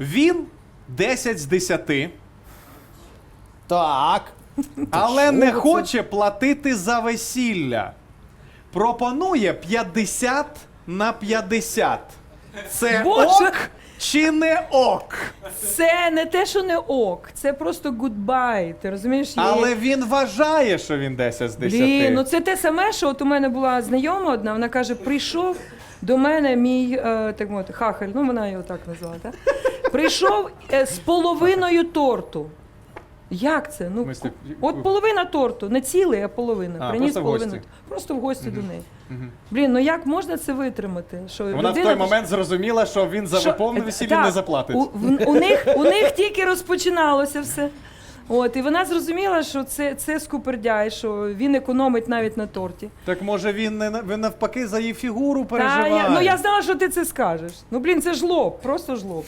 Він 10 з 10, Так. але не хоче платити за весілля. Пропонує 50 на 50. Це Боже! ок чи не ок? Це не те, що не ок, це просто гудбай. Ти розумієш? Є- Але він вважає, що він 10 з 10. Блін, ну це те саме, що от у мене була знайома одна, вона каже: прийшов до мене мій е, так мовити, хахаль, ну вона його так назвала, так? Прийшов е, з половиною торту. Як це? Ну, В от половина торту, не цілий, а половина. А, Приніс просто в половину. гості. Просто в гості до неї. Блін, ну як можна це витримати? Що Вона в людина той момент зрозуміла, що він за що- повне е, весілля так, не заплатить. У, в- у, них, у них тільки розпочиналося все. От, і вона зрозуміла, що це, це скупердяй, що він економить навіть на торті. Так може він не він навпаки за її фігуру Та, переживає. я, ну я знала, що ти це скажеш. Ну блін, це жлоб, просто жлоб.